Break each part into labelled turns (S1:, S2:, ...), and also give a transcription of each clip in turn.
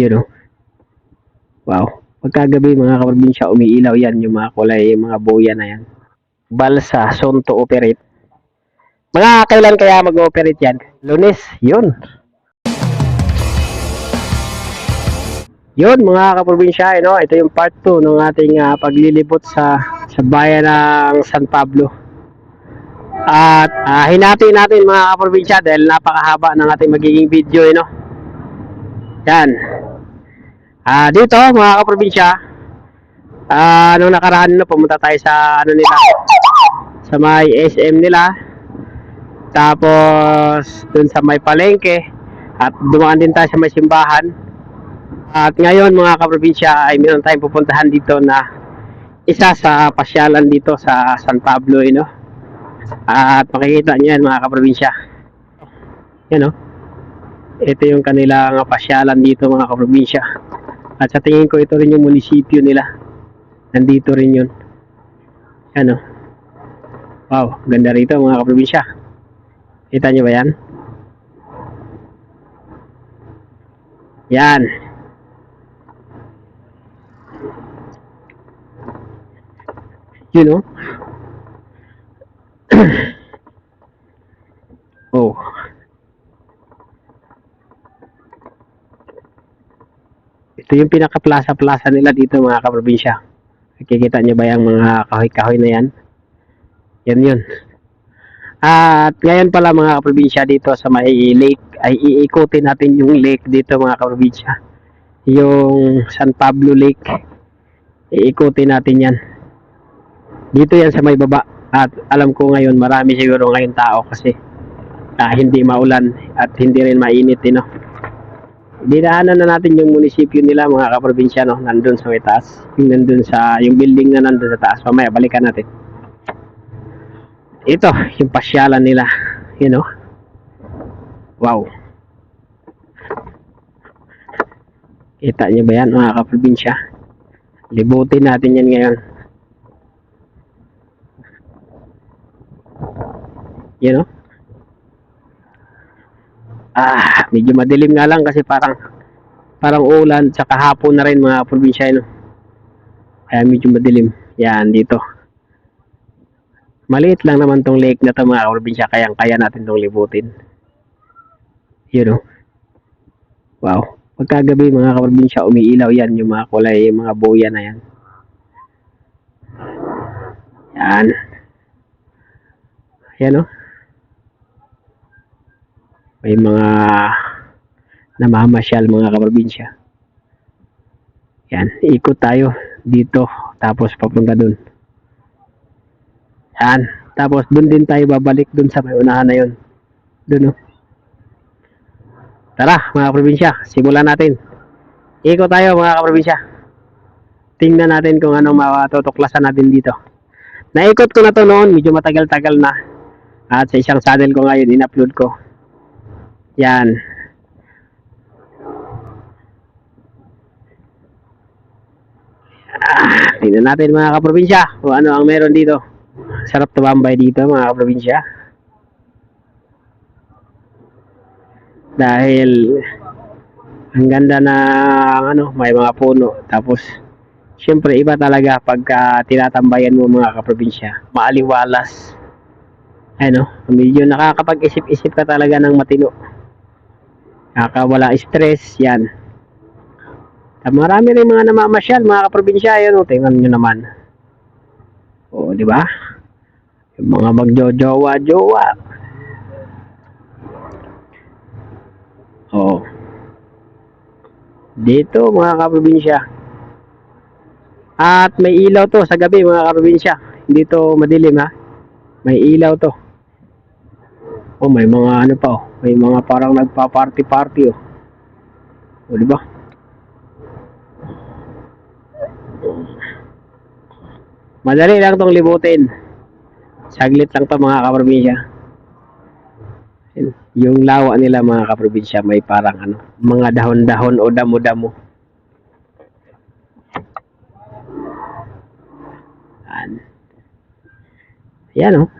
S1: You know? Wow. Pagkagabi mga kaprobinsya, umiilaw yan yung mga kulay, yung mga buya na yan. Balsa, soon to operate. Mga kailan kaya mag-ooperate yan? Lunes, yun. Yun mga kaprobinsya, no? ito yung part 2 ng ating ah, paglilibot sa sa bayan ng San Pablo. At ah, hinati natin mga kaprobinsya dahil napakahaba ng ating magiging video, eh, no? Yan. Ah, dito mga kaprobinsya, ah, nung nakaraan no, pumunta tayo sa ano nila, sa may SM nila. Tapos dun sa may palengke at dumaan din tayo sa may simbahan. At ngayon mga kaprobinsya ay meron tayong pupuntahan dito na isa sa pasyalan dito sa San Pablo, eh, no? At makikita niyo yan mga kaprobinsya. Yan, no? Ito yung kanilang pasyalan dito mga kaprobinsya. At sa tingin ko ito rin yung munisipyo nila. Nandito rin yun. Ano? Wow, ganda rito mga kaprobinsya. Kita nyo ba yan? Yan. You know? oh. Ito yung pinaka-plaza-plaza nila dito mga kaprobinsya. Nakikita nyo ba yung mga kahoy-kahoy na yan? Yan yun. At ngayon pala mga kaprobinsya dito sa may lake ay iikutin natin yung lake dito mga kaprobinsya. Yung San Pablo Lake. Iikutin natin yan. Dito yan sa may baba. At alam ko ngayon marami siguro ngayon tao kasi ah, hindi maulan at hindi rin mainit eh, no? Dinaanan na natin yung munisipyo nila mga kaprobinsya no, nandun sa may taas. Yung nandun sa, yung building na nandun sa taas. Mamaya balikan natin. Ito, yung pasyalan nila. You know? Wow. Kita niyo ba yan mga kaprobinsya? Libutin natin yan ngayon. You know? Ah, medyo madilim nga lang kasi parang parang ulan sa kahapon na rin mga probinsya no. Kaya medyo madilim. Yan dito. Maliit lang naman tong lake na to mga probinsya kaya kaya natin tong libutin. You know. Wow. Pagkagabi mga kaprobinsya umiilaw yan yung mga kulay, yung mga buya na yan. Yan. Yan no. May mga namamasyal mga kaprobinsya. Yan, ikot tayo dito tapos papunta dun. Yan, tapos dun din tayo babalik dun sa may unahan na yun. Dun oh. Tara mga kaprobinsya, simulan natin. Ikot tayo mga kaprobinsya. Tingnan natin kung anong matutuklasan natin dito. Naikot ko na to noon, medyo matagal-tagal na. At sa isang channel ko ngayon, in-upload ko. Yan. Ah, tingnan natin mga kaprobinsya kung ano ang meron dito. Sarap tumambay dito mga kaprobinsya. Dahil ang ganda na ano, may mga puno. Tapos Siyempre, iba talaga pagka tinatambayan mo mga kaprobinsya. Maaliwalas. Ano, medyo nakakapag-isip-isip ka talaga ng matino. Nakakawala stress, yan. At marami rin mga namamasyal, mga kaprobinsya, yun, o, tingnan nyo naman. O, di ba? Yung mga magjojowa-jowa. O. Dito, mga kaprobinsya. At may ilaw to sa gabi, mga kaprobinsya. Hindi to madilim, ha? May ilaw to. Oh, may mga ano pa oh. May mga parang nagpa-party-party oh. O, di ba? Madali lang tong libutin. Saglit lang to mga kaprobinsya. Yung lawa nila mga kaprobinsya may parang ano, mga dahon-dahon o damo-damo. Yan. Yan oh.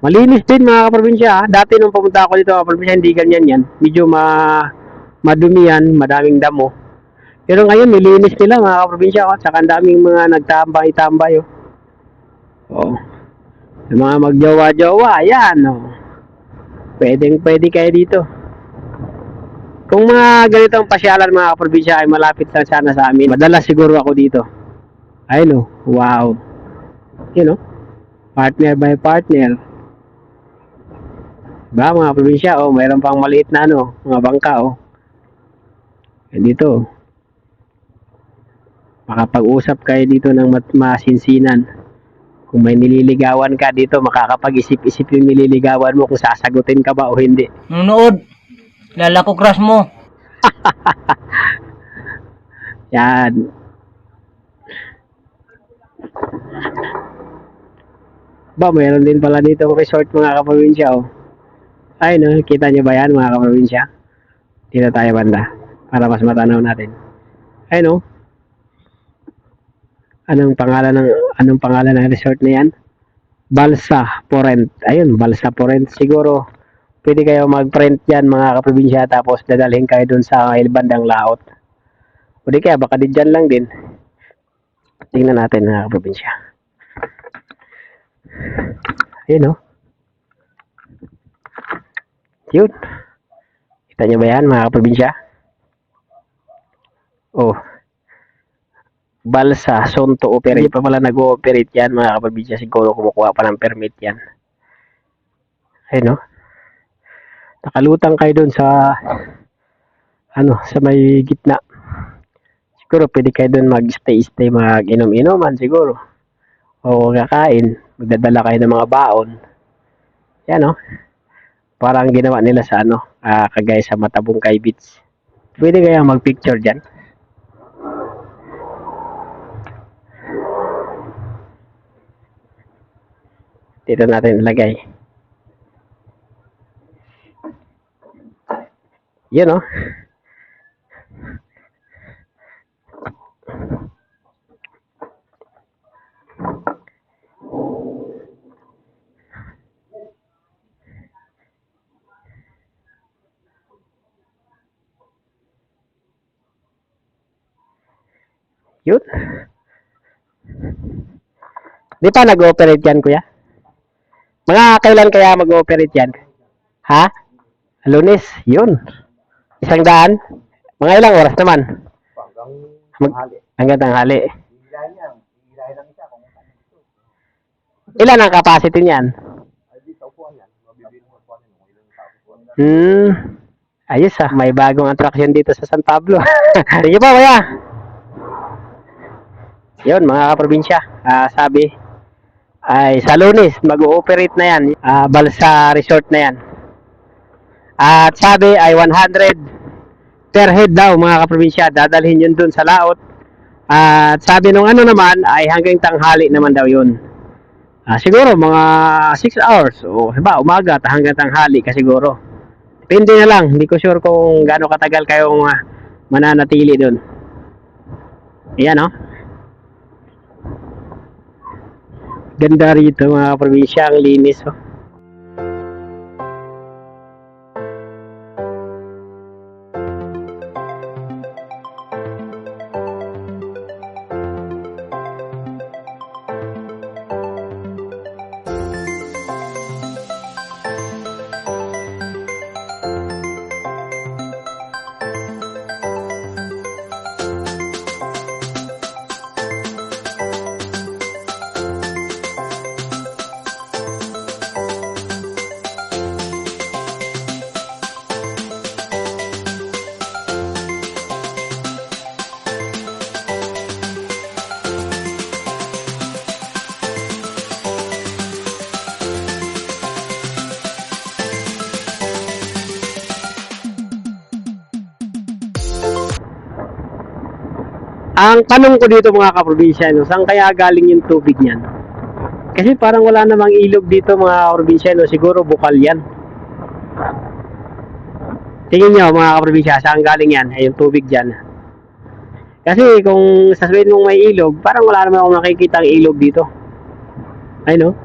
S1: Malinis din mga kaprobinsya. ah. Dati nung pumunta ako dito kaprobinsya, hindi ganyan yan. Medyo ma madumi yan, madaming damo. Pero ngayon, nilinis nila mga kaprobinsya ko. Tsaka daming mga nagtambay-tambay. Oh. oh. Yung mga magjowa-jowa, ayan. Oh. Pwedeng pwede kayo dito. Kung mga ganitong pasyalan mga kaprobinsya ay malapit lang sana sa amin, madalas siguro ako dito. Ayun oh, wow. You know, partner by partner. Ba mga probinsya, oh, mayroon pang maliit na ano, mga bangka oh. Yan dito. oh. Makapag-usap kayo dito ng masinsinan. Kung may nililigawan ka dito, makakapag-isip-isip yung nililigawan mo kung sasagutin ka ba o hindi.
S2: Nunood. Lala ko crush mo.
S1: Yan. Ba, mayroon din pala dito resort mga kaprobinsya, oh. Ay, no, kita nyo ba yan mga kaprobinsya? Dito tayo banda, para mas matanaw natin. Ay, no. Anong pangalan ng anong pangalan ng resort na yan? Balsa Porent. Ayun, Balsa Porent. Siguro pwede kayo mag-print yan mga kaprobinsya tapos dadalhin kayo dun sa bandang laot. O di kaya baka di dyan lang din. Tingnan natin mga kaprobinsya. Ayun o. Yun. Kita nyo ba yan mga kaprobinsya? Oh. Balsa, Sonto Operate. Hindi pa pala nag-ooperate yan mga kaprobinsya. Siguro kumukuha pa ng permit yan. Ayun o. Nakalutang kayo dun sa ano, sa may gitna. Siguro pwede kayo dun mag-stay-stay, mag-inom-inuman siguro. O kakain, magdadala kayo ng mga baon. Yan o. Parang ginawa nila sa ano, ah, kagaya sa Matabungkay Beach. Pwede kayang mag-picture dyan. Dito natin ilagay. Yan o. Yun. Di pa nag-ooperate yan, kuya? Mga kailan kaya mag-ooperate yan? Ha? Lunes, yun. Isang daan? Mga ilang oras naman? Mag hanggang tanghali. Ilan ang capacity niyan? Hmm. Ayos ah, may bagong attraction dito sa San Pablo. Sige po, kuya. Yun, mga kaprobinsya. Ah, sabi, ay sa lunes, mag-ooperate na yan. Ah, Balsa Resort na yan. At sabi ay 100 per head daw mga kaprobinsya. Dadalhin yun dun sa laot. At sabi nung ano naman ay hanggang tanghali naman daw yun. Ah, siguro mga 6 hours o ba umaga at hanggang tanghali ka siguro. Depende na lang. Hindi ko sure kung gaano katagal kayong ah, mananatili doon. Ayan oh. Ganda rito mga probinsya, ang linis oh. Ang tanong ko dito mga kaprobinsya, no, saan kaya galing yung tubig niyan? Kasi parang wala namang ilog dito mga kaprobinsya, no, siguro bukal yan. Tingin nyo mga kaprobinsya, saan galing yan? Ay, yung tubig dyan. Kasi kung sasabihin mong may ilog, parang wala naman akong nakikita ang ilog dito. Ay no?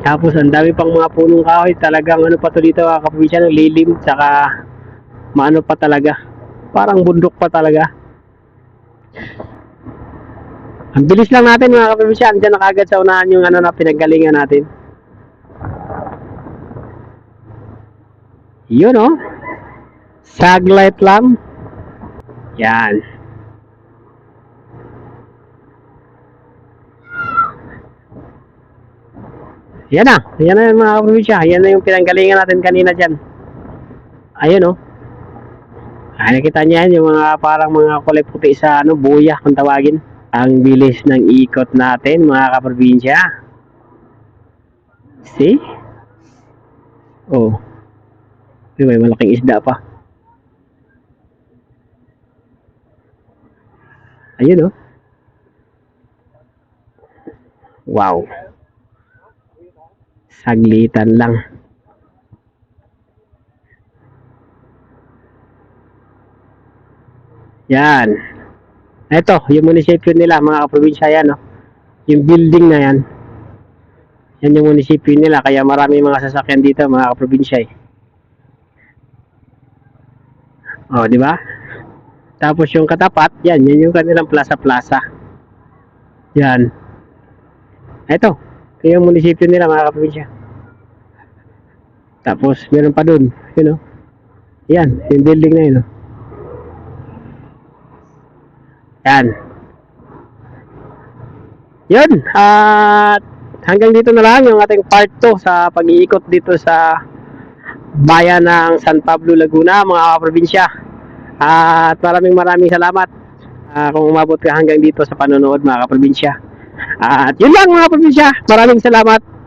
S1: Tapos ang dami pang mga punong kahoy. Talagang ano pa to dito mga kaprobinsya, ng lilim. Tsaka maano pa talaga. Parang bundok pa talaga. Ang bilis lang natin mga kaprobinsya. Andiyan na kagad sa unahan yung ano na pinagalingan natin. Yun oh. Saglight lang. Yan. Yan na. Yan na mga kaprobinsya. Yan na yung pinanggalingan natin kanina dyan. Ayun oh. Ay, nakita niya yan, yung mga parang mga kulay puti sa ano, buya kung tawagin. Ang bilis ng ikot natin mga kaprobinsya. See? Oh. Uy, may malaking isda pa. Ayun oh. Wow. Saglitan lang. Yan. Ito, yung munisipyo nila, mga kaprobinsya yan, oh. Yung building na yan. Yan yung munisipyo nila, kaya marami mga sasakyan dito, mga kaprobinsya, eh. Oh, di ba? Tapos yung katapat, yan, yan yung kanilang plaza-plaza. Yan. Ito, yung munisipyo nila, mga kaprobinsya. Tapos, meron pa dun, yun, oh. Yan, yung building na yun, oh. Yan. Yun. At hanggang dito na lang yung ating part 2 sa pag-iikot dito sa bayan ng San Pablo, Laguna, mga kaprobinsya. At maraming maraming salamat ah, kung umabot ka hanggang dito sa panonood, mga kaprobinsya. At yun lang mga kaprobinsya. Maraming salamat.